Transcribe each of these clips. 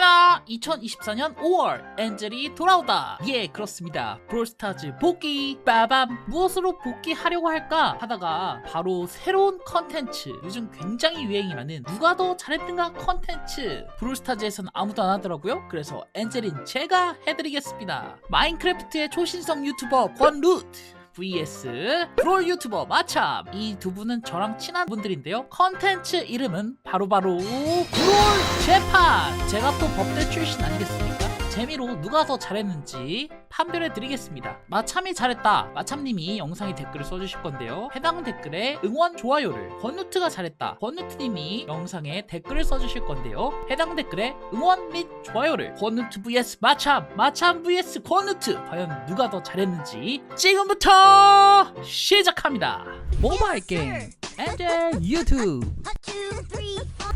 짜나 2024년 5월 엔젤이 돌아오다. 예 그렇습니다. 브롤스타즈 복귀. 빠밤. 무엇으로 복귀하려고 할까 하다가 바로 새로운 컨텐츠 요즘 굉장히 유행이라는 누가 더 잘했는가 컨텐츠 브롤스타즈에선 아무도 안 하더라고요. 그래서 엔젤인 제가 해드리겠습니다. 마인크래프트의 초신성 유튜버 권루트 vs 브롤 유튜버 마참. 이 두 분은 저랑 친한 분들인데요. 컨텐츠 이름은 바로바로 브롤 재판. 제가 또 법대 출신 아니겠습니까? 재미로 누가 더 잘했는지 판별해 드리겠습니다. 마참이 잘했다. 마참님이 영상에 댓글을 써주실 건데요. 해당 댓글에 응원 좋아요를 권누트가 잘했다. 권누트님이 영상에 댓글을 써주실 건데요. 해당 댓글에 응원 및 좋아요를 권누트 vs 마참 마참 vs 권누트. 과연 누가 더 잘했는지 지금부터 시작합니다. 모바일 게임 엔젤 유튜브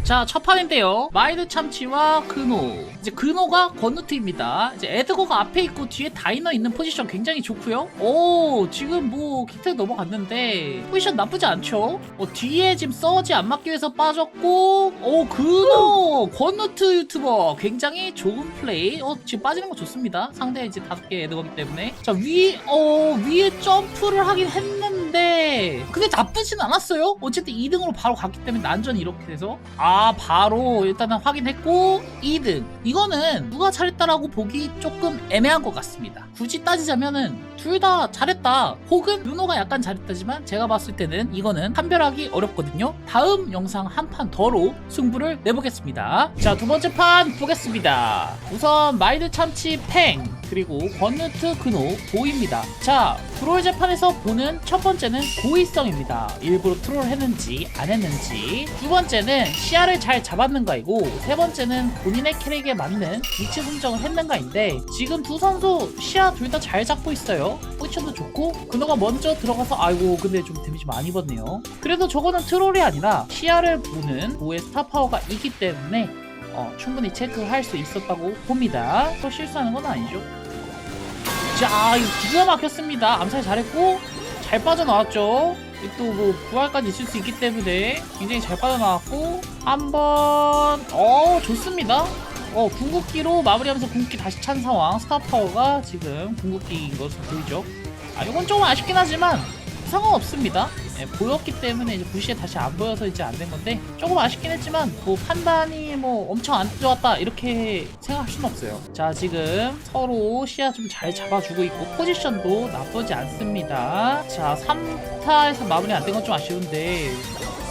자, 첫 판인데요. 마이드 참치와 근호. 이제 근호가 건누트입니다. 이제 에드거가 앞에 있고 뒤에 다 이너 있는 포지션 굉장히 좋고요. 오, 지금 뭐 기트 넘어갔는데 포지션 나쁘지 않죠? 어, 뒤에 지금 서지 안 맞기 위해서 빠졌고, 오, 근호 건누트 유튜버 굉장히 좋은 플레이. 어, 지금 빠지는 거 좋습니다. 상대 이제 다섯 개 에드거기 때문에. 자, 위, 어, 위에 점프를 하긴 했는데, 근데 나쁘진 않았어요. 어쨌든 2등으로 바로 갔기 때문에 난전이 이렇게 돼서. 아 바로 일단은 확인했고 2등. 이거는 누가 잘했다라고 보기 조금 애매한 것 같습니다. 굳이 따지자면은 둘 다 잘했다. 혹은 윤호가 약간 잘했다지만 제가 봤을 때는 이거는 판별하기 어렵거든요. 다음 영상 한 판 더로 승부를 내보겠습니다. 자 두 번째 판 보겠습니다. 우선 마이드 참치 팽 그리고 권누트 근호 보입니다. 자 브롤 재판에서 보는 첫 번째는 고의성입니다. 일부러 트롤 했는지 안 했는지. 두 번째는 시야를 잘 잡았는가이고 세 번째는 본인의 캐릭에 맞는 위치 선정을 했는가인데 지금 두 선수 시야 둘 다 잘 잡고 있어요. 포지션도 좋고 근호가 먼저 들어가서 아이고 근데 좀 데미지 많이 입었네요. 그래도 저거는 트롤이 아니라 시야를 보는 보의 스타 파워가 있기 때문에 어, 충분히 체크할 수 있었다고 봅니다. 또 실수하는 건 아니죠 자 이거 기가 막혔습니다. 암살 잘했고 잘 빠져나왔죠? 또뭐 부활까지 있을 수 있기 때문에 굉장히 잘 빠져나왔고 한번 어 좋습니다. 어 궁극기로 마무리하면서 궁극기 다시 찬 상황. 스타파워가 지금 궁극기인 것으로 보이죠? 아 이건 조금 아쉽긴 하지만 상관없습니다. 예, 보였기 때문에 이제 부시에 다시 안 보여서 이제 안 된 건데 조금 아쉽긴 했지만 뭐 판단이 뭐 엄청 안 좋았다 이렇게 생각할 수는 없어요. 자 지금 서로 시야 좀 잘 잡아주고 있고 포지션도 나쁘지 않습니다. 자 3타에서 마무리 안 된 건 좀 아쉬운데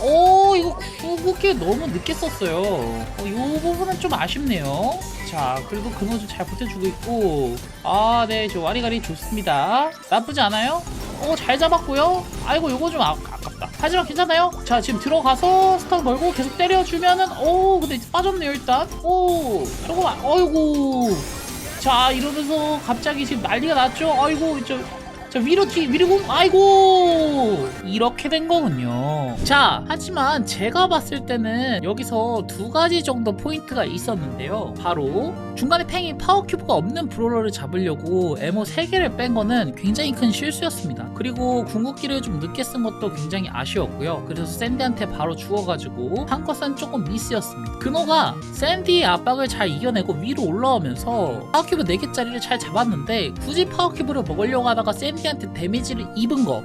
오 이거 궁극기 너무 늦게 썼어요. 어, 이 부분은 좀 아쉽네요. 자 그래도 근호 좀잘 버텨주고 있고. 아네저 와리가리 좋습니다. 나쁘지 않아요? 오잘 잡았고요. 아이고 요거 좀 아, 아깝다. 하지만 괜찮아요. 자 지금 들어가서 스턴 걸고 계속 때려주면은 오 근데 빠졌네요 일단. 오 조금 아- 어이구. 자 이러면서 갑자기 지금 난리가 났죠? 아이고 저, 자 위로 튀 위로 공 아이고! 이렇게 된 거군요. 자 하지만 제가 봤을 때는 여기서 두 가지 정도 포인트가 있었는데요. 바로 중간에 팽이 파워 큐브가 없는 브롤러를 잡으려고 에모 3개를 뺀 거는 굉장히 큰 실수였습니다. 그리고 궁극기를 좀 늦게 쓴 것도 굉장히 아쉬웠고요. 그래서 샌디한테 바로 죽어가지고 한 것은 조금 미스였습니다. 그노가 샌디의 압박을 잘 이겨내고 위로 올라오면서 파워 큐브 4개짜리를 잘 잡았는데 굳이 파워 큐브를 먹으려고 하다가 샌디 한테 데미지를 입은 거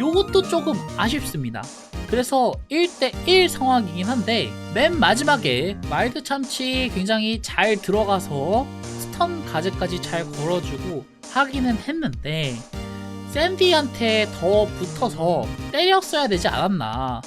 요것도 조금 아쉽습니다. 그래서 1대1 상황이긴 한데 맨 마지막에 마일드 참치 굉장히 잘 들어가서 스턴 가제까지 잘 걸어주고 하기는 했는데 샌디한테 더 붙어서 때렸어야 되지 않았나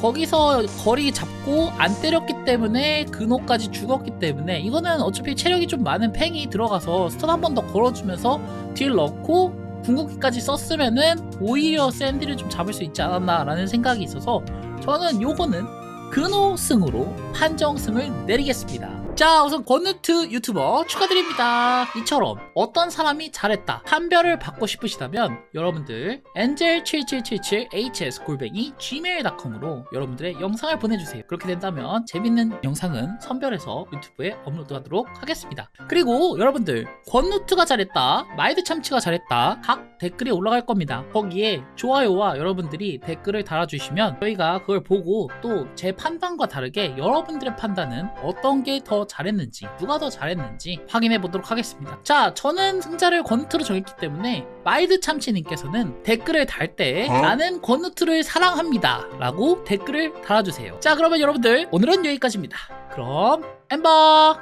거기서 거리 잡고 안 때렸기 때문에 근호까지 죽었기 때문에 이거는 어차피 체력이 좀 많은 팽이 들어가서 스턴 한 번 더 걸어주면서 딜 넣고 궁극기까지 썼으면은 오히려 샌디를 좀 잡을 수 있지 않았나라는 생각이 있어서 저는 요거는 근호승으로 판정승을 내리겠습니다. 자 우선 권누트 유튜버 축하드립니다. 이처럼 어떤 사람이 잘했다 판별을 받고 싶으시다면 여러분들 angel7777hs골뱅이 gmail.com으로 여러분들의 영상을 보내주세요. 그렇게 된다면 재밌는 영상은 선별해서 유튜브에 업로드하도록 하겠습니다. 그리고 여러분들 권누트가 잘했다 마이드 참치가 잘했다 각 댓글이 올라갈 겁니다. 거기에 좋아요와 여러분들이 댓글을 달아주시면 저희가 그걸 보고 또 제 판단과 다르게 여러분들의 판단은 어떤 게더 더 잘했는지 누가 더 잘했는지 확인해 보도록 하겠습니다. 자 저는 승자를 권투로 정했기 때문에 마이드 참치님께서는 댓글을 달때 어? 나는 권투를 사랑합니다 라고 댓글을 달아주세요. 자 그러면 여러분들 오늘은 여기까지입니다. 그럼 엠버